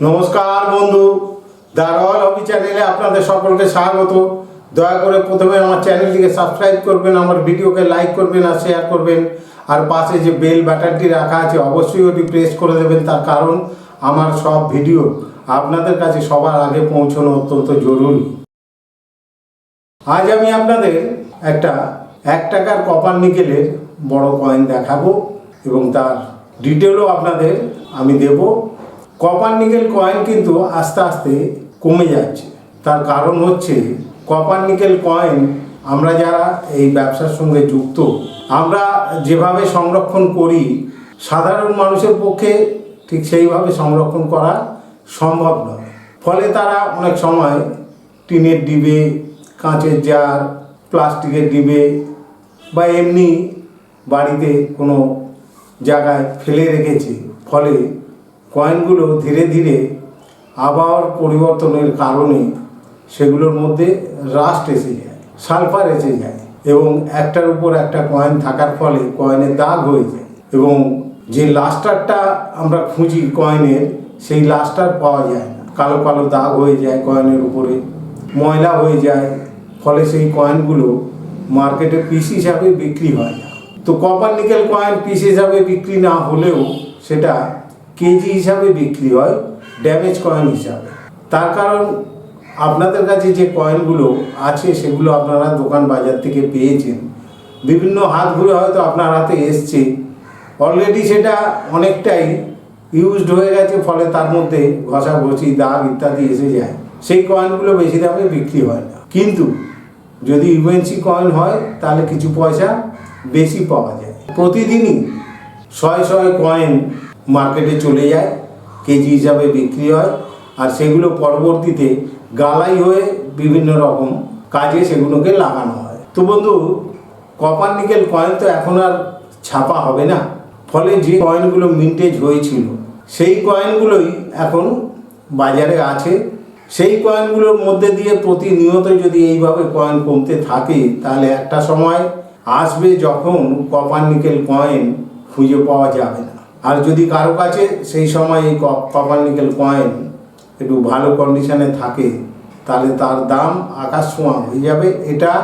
নমস্কার বন্ধু। দারোয়াল হবি চ্যানেলে আপনাদের সকলকে স্বাগত। দয়া করে প্রথমে আমার চ্যানেলটিকে সাবস্ক্রাইব করবেন, আমার ভিডিওকে লাইক করবেন আর শেয়ার করবেন। আর পাশে যে বেল বাটনটি রাখা আছে, অবশ্যই ওটি প্রেস করে দেবেন। তার কারণ আমার সব ভিডিও আপনাদের কাছে সবার আগে পৌঁছানো অত্যন্ত জরুরি। আজ আমি আপনাদের একটা এক টাকার কপার নিকেলের বড় কয়েন দেখাবো এবং তার ডিটেলও আপনাদের আমি দেব। কপার নিকেল কয়েন কিন্তু আস্তে আস্তে কমে যাচ্ছে। তার কারণ হচ্ছে কপার নিকেল কয়েন, আমরা যারা এই ব্যবসার সঙ্গে যুক্ত, আমরা যেভাবে সংরক্ষণ করি, সাধারণ মানুষের পক্ষে ঠিক সেইভাবে সংরক্ষণ করা সম্ভব নয়। ফলে তারা অনেক সময় টিনের ডিবে, কাঁচের জার, প্লাস্টিকের ডিবে বা এমনি বাড়িতে কোনো জায়গায় ফেলে রেখেছে। ফলে কয়েনগুলো ধীরে ধীরে আবহাওয়ার পরিবর্তনের কারণে সেগুলোর মধ্যে রাস্ট এসে যায় সালফার এসে যায় এবং একটার উপর একটা কয়েন থাকার ফলে কয়েনের দাগ হয়ে যায় এবং যে লাস্টারটা আমরা খুঁজি কয়েনের সেই লাস্টার পাওয়া যায় না। কালো কালো দাগ হয়ে যায় কয়েনের উপরে, ময়লা হয়ে যায়, ফলে সেই কয়েনগুলো মার্কেটে পিস হিসাবে বিক্রি হয় না। তো কপার নিকেল কয়েন পিস হিসাবে বিক্রি না হলেও সেটা কেজি হিসাবে বিক্রি হয় ড্যামেজ কয়েন হিসাবে। তার কারণ, আপনাদের কাছে যে কয়েনগুলো আছে, সেগুলো আপনারা দোকান বাজার থেকে পেয়েছেন। বিভিন্ন হাত ঘুরে হয়তো আপনার হাতে এসছে। অলরেডি সেটা অনেকটাই ইউজড হয়ে গেছে, ফলে তার মধ্যে ঘষা ঘষাঘষি দাগ ইত্যাদি এসে যায়। সেই কয়েনগুলো বেশি দামে বিক্রি হয় না। কিন্তু যদি ইউএনসি কয়েন হয়, তাহলে কিছু পয়সা বেশি পাওয়া যায়। প্রতিদিনই শয়ে শয়ে কয়েন মার্কেটে চলে যায়, কেজি হিসাবে বিক্রি হয়, আর সেগুলো পরবর্তীতে গালাই হয়ে বিভিন্ন রকম কাজে সেগুলোকে লাগানো হয়। তো বন্ধু কপার নিকেল কয়েন তো এখন আর ছাপা হবে না। ফলে যে কয়েনগুলো মিন্টেজ হয়েছিল, সেই কয়েনগুলোই এখন বাজারে আছে। সেই কয়েনগুলোর মধ্যে দিয়ে প্রতিনিয়ত যদি এইভাবে কয়েন কমতে থাকে, তাহলে একটা সময় আসবে যখন কপার নিকেল কয়েন খুঁজে পাওয়া যাবে না। আর যদি কারও কাছে সেই সময় এই ক- কপার নিকেল কয়েন একটু ভালো কন্ডিশনে থাকে, তাহলে তার দাম আকাশ ছোঁয়া হয়ে যাবে, এটা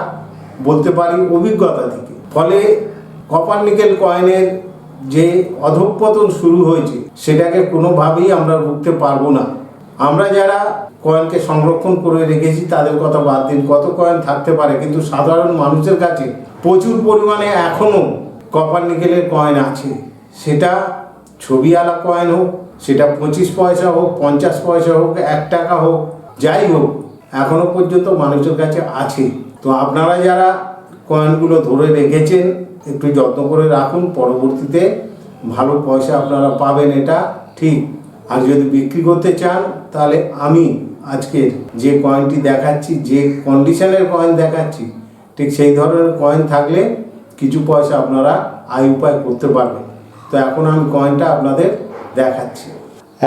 বলতে পারি অভিজ্ঞতা থেকে। ফলে কপার নিকেল কয়েনের যে অধঃপতন শুরু হয়েছে, সেটাকে কোনোভাবেই আমরা রুখতে পারব না। আমরা যারা কয়েনকে সংরক্ষণ করে রেখেছি, তাদের কথা বাদ দিন। কত কয়েন থাকতে পারে, কিন্তু সাধারণ মানুষের কাছে প্রচুর পরিমাণে এখনও কপার নিকেলের কয়েন আছে। সেটা ছবি আলা কয়েন হোক, সেটা পঁচিশ পয়সা হোক, পঞ্চাশ পয়সা হোক, এক টাকা হোক, যাই হোক, এখনও পর্যন্ত মানুষের কাছে আছে। তো আপনারা যারা কয়েনগুলো ধরে রেখেছেন, একটু যত্ন করে রাখুন, পরবর্তীতে ভালো পয়সা আপনারা পাবেন এটা ঠিক। আর যদি বিক্রি করতে চান, তাহলে আমি আজকের যে কয়েনটি দেখাচ্ছি, যে কন্ডিশনের কয়েন দেখাচ্ছি, ঠিক সেই ধরনের কয়েন থাকলে কিছু পয়সা আপনারা আয় উপায় করতে পারবেন। তো এখন আমি কয়েনটা আপনাদের দেখাচ্ছি।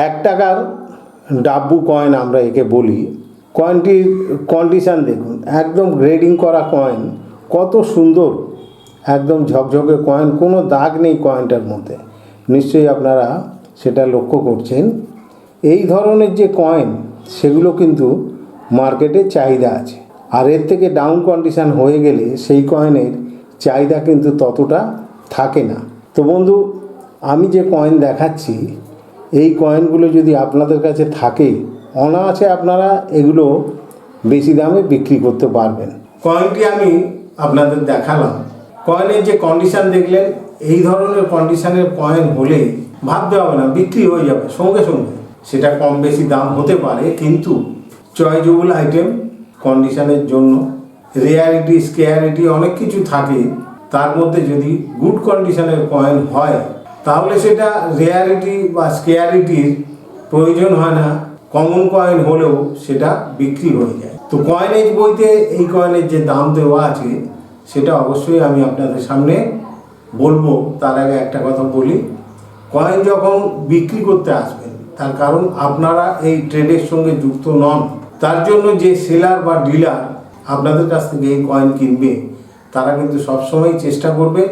এক টাকার ডাব্বু কয়েন আমরা একে বলি। কয়েনটির কন্ডিশান দেখুন, একদম গ্রেডিং করা কয়েন কত সুন্দর, একদম ঝকঝকে কয়েন কোনো দাগ নেই কয়েনটার মধ্যে। নিশ্চয়ই আপনারা সেটা লক্ষ্য করছেন। এই ধরনের যে কয়েন সেগুলো কিন্তু মার্কেটে চাহিদা আছে। আর এর থেকে ডাউন কন্ডিশান হয়ে গেলে সেই কয়েনের চাহিদা কিন্তু ততটা থাকে না। তো বন্ধু আমি যে কয়েন দেখাচ্ছি, এই কয়েনগুলো যদি আপনাদের কাছে থাকে, অনায়াসে আপনারা এগুলো বেশি দামে বিক্রি করতে পারবেন। কয়েনটি আমি আপনাদের দেখালাম। কয়েনের যে কন্ডিশান দেখলেন, এই ধরনের কন্ডিশনের কয়েন হলে ভাবতে হবে না, বিক্রি হয়ে যাবে, সঙ্গে সঙ্গে। সেটা কম বেশি দাম হতে পারে, কিন্তু চয়েজেবল আইটেম কন্ডিশনের জন্য রেয়ারিটি স্কেয়ারিটি অনেক কিছু থাকে। তার মধ্যে যদি গুড কন্ডিশনের কয়েন হয় তাহলে সেটা রেয়ারিটি বা স্কেয়ারিটির প্রয়োজন হয় না। কমন কয়েন হলেও সেটা বিক্রি হয়ে যায়। তো কয়েনেজ বইতে এই কয়েনের যে দাম দেওয়া আছে, সেটা অবশ্যই আমি আপনাদের সামনে বলব। তার আগে একটা কথা বলি। কয়েন যখন বিক্রি করতে আসবেন, তার কারণ আপনারা এই ট্রেডের সঙ্গে যুক্ত নন। তার জন্য যে সেলার বা ডিলার আপনাদের কাছ থেকে এই কয়েন কিনবে, তারা কিন্তু সবসময় চেষ্টা করবে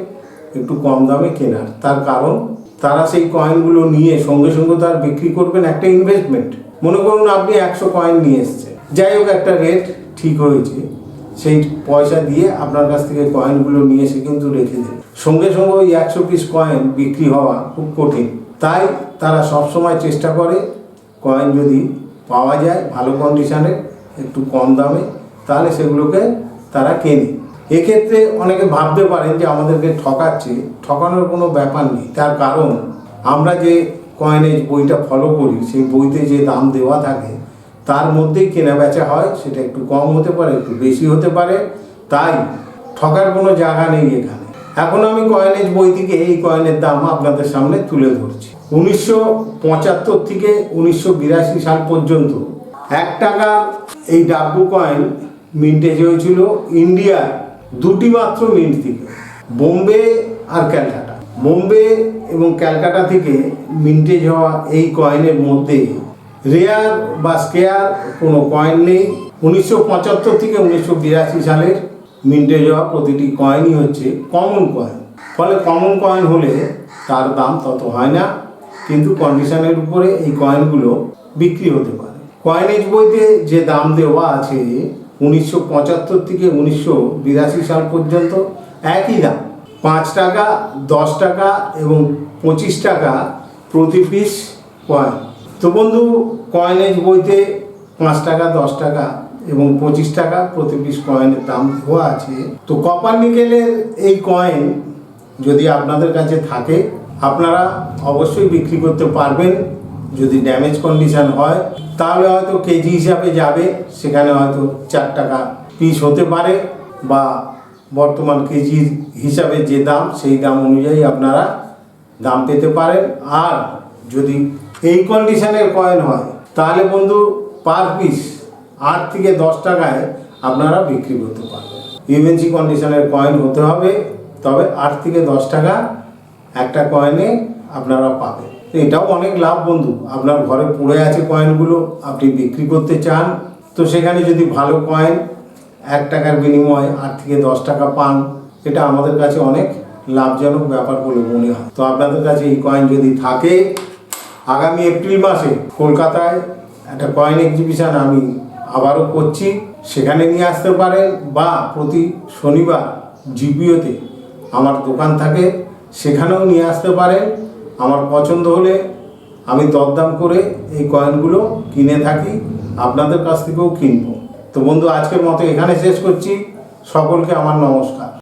একটু কম দামে কেনার। তার কারণ, তারা সেই কয়েনগুলো নিয়ে সঙ্গে সঙ্গে তার বিক্রি করবেন একটা ইনভেস্টমেন্ট মনে করুন আপনি একশো কয়েন নিয়ে এসছেন। যাই হোক, একটা রেট ঠিক হয়েছে। সেই পয়সা দিয়ে আপনার কাছ থেকে কয়েনগুলো নিয়ে এসে কিন্তু রেখে দেবে সঙ্গে সঙ্গে ওই একশো পিস কয়েন বিক্রি হওয়া খুব কঠিন। তাই তারা সবসময় চেষ্টা করে কয়েন যদি পাওয়া যায় ভালো কন্ডিশানে একটু কম দামে, তাহলে সেগুলোকে তারা কেনে। এক্ষেত্রে অনেকে ভাবতে পারেন যে আমাদেরকে ঠকাচ্ছে, ঠকানোর কোনো ব্যাপার নেই। তার কারণ, আমরা যে কয়েনের বইটা ফলো করি, সেই বইতে যে দাম দেওয়া থাকে, তার মধ্যেই কেনা বেচা হয়, সেটা একটু কম হতে পারে, একটু বেশি হতে পারে। তাই ঠকার কোনো জায়গা নেই এখানে। এখন আমি কয়েনেজ বই থেকে এই কয়েনের দাম আপনাদের সামনে তুলে ধরছি। উনিশশো পঁচাত্তর থেকে উনিশশো বিরাশি সাল পর্যন্ত এক টাকার এই ডাব্বু কয়েন মিন্টেজ হয়েছিল ইন্ডিয়ার দুটি মাত্র মিন্ট থেকে। বোম্বে আর ক্যালকাটা। বোম্বে এবং ক্যালকাটা থেকে মিন্টেজ হওয়া এই কয়েনের মধ্যে রেয়ার বা স্কেয়ার কোনো কয়েন নেই। উনিশশো পঁচাত্তর থেকে উনিশশো বিরাশি সালের মিন্টেজ হওয়া প্রতিটি কয়েনই হচ্ছে কমন কয়েন। ফলে কমন কয়েন হলে তার দাম তত হয় না, কিন্তু কন্ডিশনের উপরে এই কয়েনগুলো বিক্রি হতে পারে। কয়েনেজ বইতে যে দাম দেওয়া আছে উনিশশো পঁচাত্তর থেকে উনিশশো বিরাশি সাল পর্যন্ত একই দাম। পাঁচ টাকা, দশ টাকা এবং পঁচিশ টাকা প্রতি পিস কয়েন তো বন্ধু কয়েনের বইতে পাঁচ টাকা, দশ টাকা এবং পঁচিশ টাকা প্রতি পিস কয়েনের দাম দেওয়া আছে। তো কপার নিকেলের এই কয়েন যদি আপনাদের কাছে থাকে, আপনারা অবশ্যই বিক্রি করতে পারবেন। যদি ড্যামেজ কন্ডিশন হয়, তাহলে হয়তো কেজি হিসাবে যাবে। সেখানে হয়তো চার টাকা পিস হতে পারে বা বর্তমান কেজি হিসাবে যে দাম, সেই দাম অনুযায়ী আপনারা দাম পেতে পারেন। আর যদি এই কন্ডিশনের কয়েন হয়, তাহলে বন্ধু পার পিস আট থেকে দশ টাকায় আপনারা বিক্রি করতে পারবেন। ইউএনসি কন্ডিশনের কয়েন হতে হবে, তবে আট থেকে দশ টাকা একটা কয়েনে আপনারা পাবেন। এটাও অনেক লাভ বন্ধু। আপনার ঘরে পড়ে আছে কয়েনগুলো আপনি বিক্রি করতে চান, তো সেখানে যদি ভালো কয়েন এক টাকার বিনিময়ে আট থেকে দশ টাকা পান, এটা আমাদের কাছে অনেক লাভজনক ব্যাপার বলে মনে হয়। তো আপনাদের কাছে এই কয়েন যদি থাকে, আগামী এপ্রিল মাসে কলকাতায় একটা কয়েন এক্সিবিশন আমি আবারও করছি। সেখানে নিয়ে আসতে পারেন বা প্রতি শনিবার জিপিওতে আমার দোকান থাকে, সেখানেও নিয়ে আসতে পারেন। আমার পছন্দ হলে আমি দরদাম করে এই কয়েনগুলো কিনে থাকি, আপনাদের কাছ থেকেও কিনব। তো বন্ধু, আজকের মতো এখানে শেষ করছি। সকলকে আমার নমস্কার।